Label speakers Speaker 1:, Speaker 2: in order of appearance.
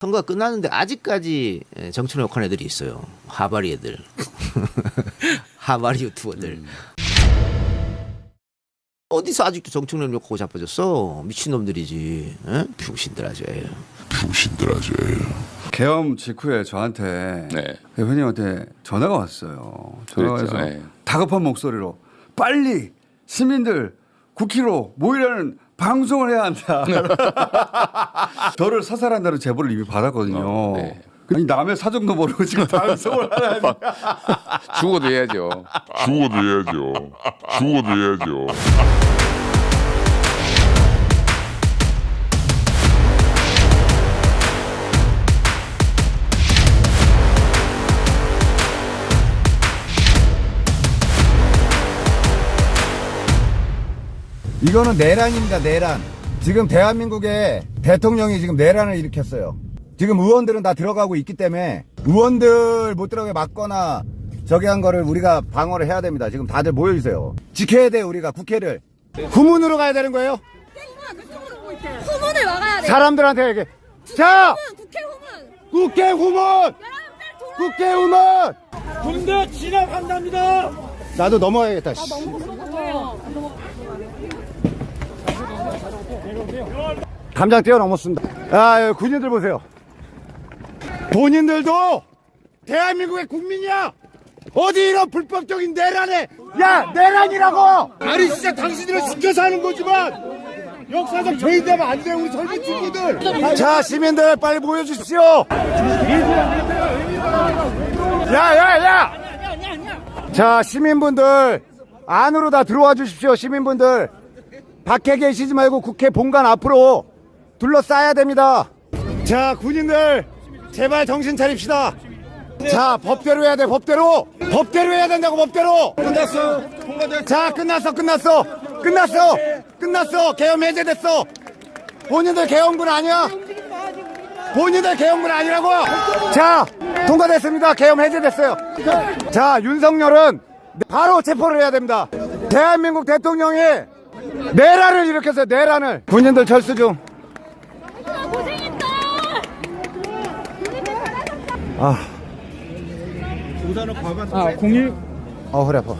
Speaker 1: 선거가 끝났는데 아직까지 예, 정치를 욕한 애들이 있어요. 하바리 애들. 하바리 유튜버들. 어디서 아직도 정청래 욕하고 자빠졌어? 미친놈들이지. 에? 병신들 아주. 예.
Speaker 2: 병신들 아주.
Speaker 3: 계엄 직후에 저한테
Speaker 4: 네.
Speaker 3: 대표님한테 전화가 왔어요. 전화가
Speaker 4: 그랬죠.
Speaker 3: 와서
Speaker 4: 예.
Speaker 3: 다급한 목소리로 빨리 시민들 9km 모이라는 방송을 해야 한다. 저를 사살한다는 제보를 이미 받았거든요.
Speaker 4: 어, 네.
Speaker 3: 아니 남의 사정도 모르고 지금 방송을 하라니.
Speaker 4: 죽어도 해야죠.
Speaker 2: 죽어도 해야죠. 죽어도 해야죠.
Speaker 5: 이거는 내란입니다, 내란. 지금 대한민국의 대통령이 지금 내란을 일으켰어요. 지금 의원들은 다 들어가고 있기 때문에 의원들 못 들어가게 막거나 저기 한 거를 우리가 방어를 해야 됩니다. 지금 다들 모여주세요. 지켜야 돼, 우리가 국회를. 후문으로 가야 되는 거예요?
Speaker 6: 후문을 막아야 돼.
Speaker 5: 사람들한테 얘기. 자!
Speaker 6: 국회 후문.
Speaker 5: 국회 후문! 국회 후문!
Speaker 7: 군대 진압한답니다.
Speaker 5: 나도 넘어야겠다. 씨. 감장 뛰어넘었습니다. 아, 군인들 보세요. 본인들도 대한민국의 국민이야! 어디 이런 불법적인 내란에, 야, 내란이라고! 아니, 진짜 당신들은 시켜서 하는 거지만, 역사적 죄인되면 안 돼, 우리 젊은 친구들! 자, 시민들 빨리 모여주십시오! 야, 야, 야! 자, 시민분들, 안으로 다 들어와 주십시오, 시민분들. 밖에 계시지 말고 국회 본관 앞으로 둘러싸야 됩니다. 자, 군인들, 제발 정신 차립시다. 자, 법대로 해야 돼, 법대로! 법대로 해야 된다고, 법대로! 끝났어. 자, 끝났어, 끝났어. 끝났어. 끝났어. 계엄 해제됐어. 본인들 계엄군 아니야? 본인들 계엄군 아니라고! 자, 통과됐습니다. 계엄 해제됐어요. 자, 윤석열은 바로 체포를 해야 됩니다. 대한민국 대통령이 내란을 일으켰어요, 내란을. 군인들 철수 중.
Speaker 6: 고생했다.
Speaker 5: 아, 01. 어, 허리 아파.